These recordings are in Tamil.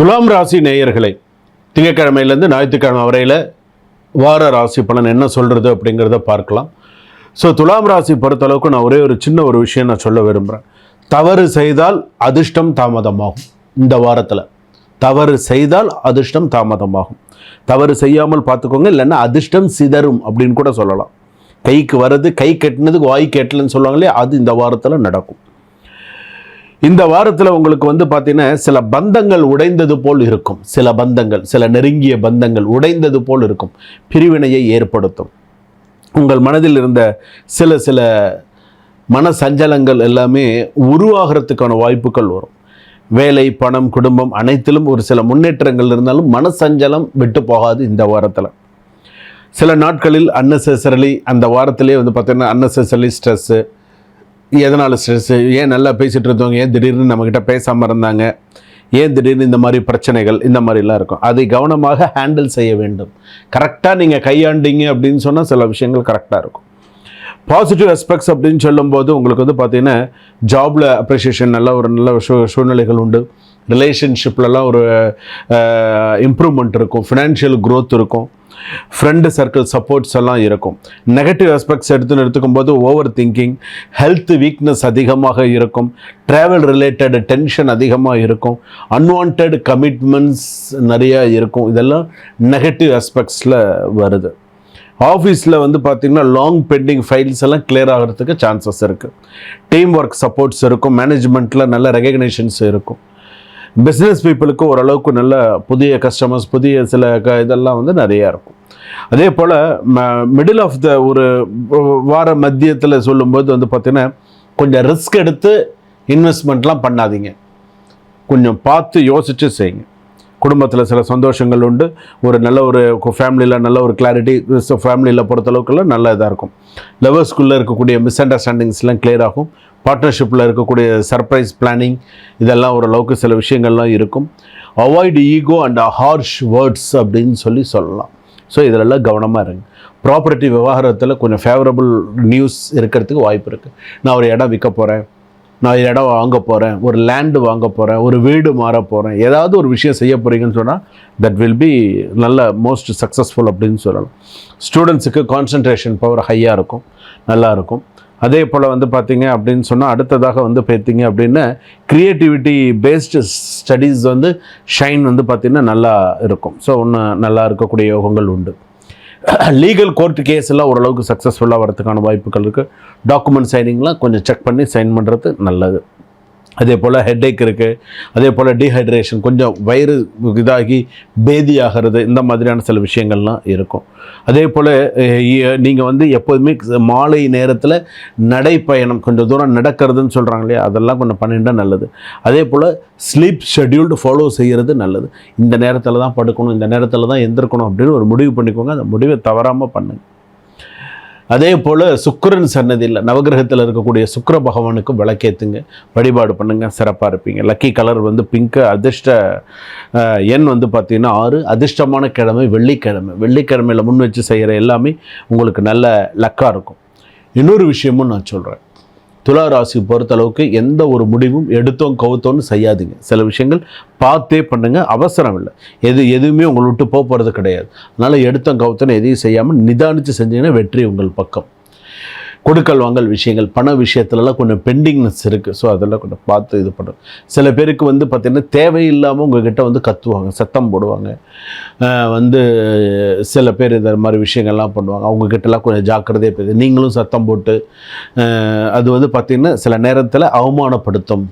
துலாம் ராசி நேயர்களை திங்கக்கிழமையிலேருந்து ஞாயிற்றுக்கிழமை வரையில் வார ராசி பலன் என்ன சொல்கிறது அப்படிங்கிறத பார்க்கலாம். ஸோ துலாம் ராசி பொறுத்தளவுக்கு நான் ஒரே ஒரு சின்ன ஒரு விஷயம் நான் சொல்ல விரும்புகிறேன் தவறு செய்தால் அதிர்ஷ்டம் தாமதமாகும் இந்த வாரத்தில். தவறு செய்தால் அதிர்ஷ்டம் தாமதமாகும். தவறு செய்யாமல் பார்த்துக்கோங்க இல்லைன்னா அதிர்ஷ்டம் சிதறும் அப்படின்னு கூட சொல்லலாம். கைக்கு வர்றது கை கட்டினதுக்கு வாய் கெட்டலன்னு சொல்லுவாங்களே அது இந்த வாரத்தில் நடக்கும். இந்த வாரத்தில் உங்களுக்கு வந்து பார்த்தீங்கன்னா சில பந்தங்கள் உடைந்தது போல் இருக்கும். சில பந்தங்கள் சில நெருங்கிய பந்தங்கள் உடைந்தது போல் இருக்கும். பிரிவினையை ஏற்படுத்தும். உங்கள் மனதில் இருந்த சில சில மன சஞ்சலங்கள் எல்லாமே உருவாகிறதுக்கான வாய்ப்புகள் வரும். வேலை பணம் குடும்பம் அனைத்திலும் ஒரு சில முன்னேற்றங்கள் இருந்தாலும் மனசஞ்சலம் விட்டு போகாது இந்த வாரத்தில். சில நாட்களில் அன்னெசரிலி அந்த வாரத்திலே வந்து பார்த்தீங்கன்னா அன்னெசரிலி ஸ்ட்ரெஸ்ஸு எதனால் ஸ்ட்ரெஸ்ஸு ஏன் நல்லா பேசிகிட்டு இருந்தவங்க ஏன் திடீர்னு நம்மக்கிட்ட பேசாமல் இருந்தாங்க? ஏன் திடீர்னு இந்த மாதிரி பிரச்சனைகள் இந்த மாதிரிலாம் இருக்கும். அதை கவனமாக ஹேண்டில் செய்ய வேண்டும். கரெக்டாக நீங்கள் கையாண்டீங்க அப்படின்னு சொன்னால் சில விஷயங்கள் கரெக்டாக இருக்கும். பாசிட்டிவ் அஸ்பெக்ட்ஸ் அப்படின்னு சொல்லும்போது உங்களுக்கு வந்து பார்த்தீங்கன்னா ஜாபில் அப்ரிஷியேஷன் நல்ல ஒரு நல்ல சூ சூழ்நிலைகள் உண்டு. ரிலேஷன்ஷிப்லலாம் ஒரு இம்ப்ரூவ்மெண்ட் இருக்கும். ஃபினான்ஷியல் க்ரோத் இருக்கும். ஃப்ரெண்டு சர்க்கிள் சப்போர்ட்ஸ் எல்லாம் இருக்கும். நெகட்டிவ் ஆஸ்பெக்ட்ஸ் எடுத்துன்னு எடுத்துக்கும் போது ஓவர் திங்கிங் ஹெல்த் வீக்னஸ் அதிகமாக இருக்கும். ட்ராவல் ரிலேட்டட் டென்ஷன் அதிகமாக இருக்கும். அன்வான்ட் கமிட்மெண்ட்ஸ் நிறையா இருக்கும். இதெல்லாம் நெகட்டிவ் ஆஸ்பெக்ட்ஸில் வருது. ஆஃபீஸில் வந்து பார்த்திங்கன்னா லாங் பெண்டிங் ஃபைல்ஸ் எல்லாம் கிளியர் ஆகிறதுக்கு சான்சஸ் இருக்குது டீம் ஒர்க் சப்போர்ட்ஸ் இருக்கும் மேனேஜ்மெண்ட்டில் நல்ல ரெகக்னேஷன்ஸ் இருக்கும். பிஸ்னஸ் பீப்புளுக்கு ஓரளவுக்கு நல்ல புதிய கஸ்டமர்ஸ் புதிய சில க இதெல்லாம் வந்து நிறையா இருக்கும். அதே போல் மிடில் ஆஃப் த ஒரு வார மத்தியத்தில் சொல்லும்போது வந்து பார்த்திங்கன்னா கொஞ்சம் ரிஸ்க் எடுத்து இன்வெஸ்ட்மெண்ட்லாம் பண்ணாதீங்க. கொஞ்சம் பார்த்து யோசித்து செய்யுங்க. குடும்பத்தில் சில சந்தோஷங்கள் உண்டு. ஒரு நல்ல ஒரு ஃபேமிலியில் நல்ல ஒரு கிளாரிட்டி ஃபேமிலியில் பொறுத்தளவுக்குலாம் நல்ல இதாக இருக்கும். லவர்ஸ்குள்ளே இருக்கக்கூடிய மிஸ் அண்டர்ஸ்டாண்டிங்ஸ்லாம் கிளியர் ஆகும். பார்ட்னர்ஷிப்பில் இருக்கக்கூடிய சர்ப்ரைஸ் பிளானிங் இதெல்லாம் ஓரளவுக்கு சில விஷயங்கள்லாம் இருக்கும். Avoid ego and harsh words அப்படின்னு சொல்லி சொல்லலாம். ஸோ இதிலெல்லாம் கவனமாக இருங்க. ப்ராப்பர்ட்டி விவகாரத்தில் கொஞ்சம் ஃபேவரபுள் நியூஸ் இருக்கிறதுக்கு வாய்ப்பு இருக்குது நான் ஒரு இடம் விற்க போகிறேன் நான் இடம் வாங்க போகிறேன் ஒரு லேண்டு வாங்க போகிறேன் ஒரு வீடு மாற போகிறேன் ஏதாவது ஒரு விஷயம் செய்ய போகிறீங்கன்னு சொன்னால் தட் வில் பி நல்ல மோஸ்ட் சக்ஸஸ்ஃபுல் அப்படின்னு சொல்லலாம். ஸ்டூடெண்ட்ஸுக்கு கான்சன்ட்ரேஷன் பவர் ஹையாக இருக்கும். நல்லாயிருக்கும் அதே போல் வந்து பார்த்தீங்க அப்படின்னு சொன்னால் அடுத்ததாக வந்து பார்த்தீங்க அப்படின்னா க்ரியேட்டிவிட்டி பேஸ்டு ஸ்டடீஸ் வந்து ஷைன் வந்து பார்த்திங்கன்னா நல்லா இருக்கும். ஸோ ஒன்று நல்லா இருக்கக்கூடிய யோகங்கள் உண்டு. லீகல் கோர்ட் கேஸ் எல்லாம் ஓரளவுக்கு சக்ஸஸ்ஃபுல்லாக வரதுக்கான வாய்ப்புகள் இருக்குது டாக்குமெண்ட் சைனிங்லாம் கொஞ்சம் செக் பண்ணி சைன் பண்ணுறது நல்லது. அதே போல் ஹெட்டேக் இருக்குது அதே போல் டீஹைட்ரேஷன் கொஞ்சம் வயிறு இதாகி பேதி ஆகிறது இந்த மாதிரியான சில விஷயங்கள்லாம் இருக்கும். அதே போல் நீங்கள் வந்து எப்போதுமே மாலை நேரத்தில் நடைப்பயணம் கொஞ்சம் தூரம் நடக்கிறதுன்னு சொல்கிறாங்க இல்லையா அதெல்லாம் கொஞ்சம் பண்ணிட்டால் நல்லது. அதே போல் ஸ்லீப் ஷெட்யூல்டு ஃபாலோ செய்கிறது நல்லது. இந்த நேரத்தில் தான் படுக்கணும் இந்த நேரத்தில் தான் எந்திருக்கணும் அப்படின்னு ஒரு முடிவு பண்ணிக்கோங்க அந்த முடிவை தவறாமல் பண்ணுங்க. அதே போல் சுக்கரன் சன்னதியில் நவகிரகத்தில் இருக்கக்கூடிய சுக்கர பகவானுக்கு விளக்கேற்றுங்க வழிபாடு பண்ணுங்கள் சிறப்பாக இருப்பீங்க. லக்கி கலர் வந்து பிங்க்கு அதிர்ஷ்ட எண் வந்து பார்த்தீங்கன்னா ஆறு. அதிர்ஷ்டமான கிழமை வெள்ளிக்கிழமை. வெள்ளிக்கிழமையில் முன் வச்சு செய்கிற எல்லாமே உங்களுக்கு நல்ல லக்காக இருக்கும். இன்னொரு விஷயமும் நான் சொல்கிறேன் துலா ராசி பொறுத்தளவுக்கு எந்த ஒரு முடிவும் எடுத்தோம் கவுத்தோன்னு செய்யாதீங்க. சில விஷயங்கள் பார்த்தே பண்ணுங்கள் அவசரம் இல்லை. எது எதுவுமே உங்களை விட்டு போக போகிறது கிடையாது. அதனால் எடுத்தோம் கவுத்தோன்னு எதையும் செய்யாமல் நிதானித்து செஞ்சீங்கன்னா வெற்றி உங்கள் பக்கம். கொடுக்கல் வாங்கல் விஷயங்கள் பண விஷயத்துலலாம் கொஞ்சம் பெண்டிங்னஸ் இருக்குது ஸோ அதெல்லாம் கொஞ்சம் பார்த்து இது பண்ணும் சில பேருக்கு வந்து பார்த்திங்கன்னா தேவையில்லாமல் உங்ககிட்ட வந்து கத்துவாங்க சத்தம் போடுவாங்க. வந்து சில பேர் இந்த மாதிரி விஷயங்கள்லாம் பண்ணுவாங்க. அவங்கக்கிட்டலாம் கொஞ்சம் ஜாக்கிரதையாக பேசு. நீங்களும் சத்தம் போட்டு அது வந்து பார்த்திங்கன்னா சில நேரத்தில் அவமானப்படுத்தும்.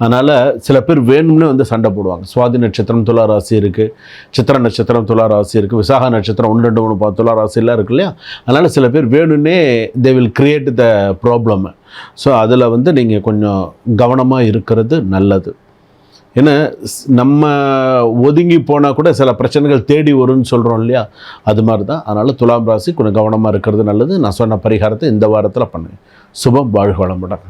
அதனால் சில பேர் வேணும்னே வந்து சண்டை போடுவாங்க. சுவாதி நட்சத்திரம் துலா ராசி இருக்குது சித்திர நட்சத்திரம் துலா ராசி இருக்குது விசாக நட்சத்திரம் ஒன்று ரெண்டு மூணு பா துலா ராசிலாம் இருக்கு இல்லையா? அதனால் சில பேர் வேணும்னே they will create the problem so அதில் வந்து நீங்கள் கொஞ்சம் கவனமாக இருக்கிறது நல்லது. ஏன்னா நம்ம ஒதுங்கி போனால் கூட சில பிரச்சனைகள் தேடி வரும்னு சொல்கிறோம் இல்லையா? அது மாதிரி தான் அதனால் துலாம் ராசி கொஞ்சம் கவனமாக இருக்கிறது நல்லது. நான் சொன்ன பரிகாரத்தை இந்த வாரத்தில் பண்ணுவேன். சுபம் வாழ்க வளமுடன்.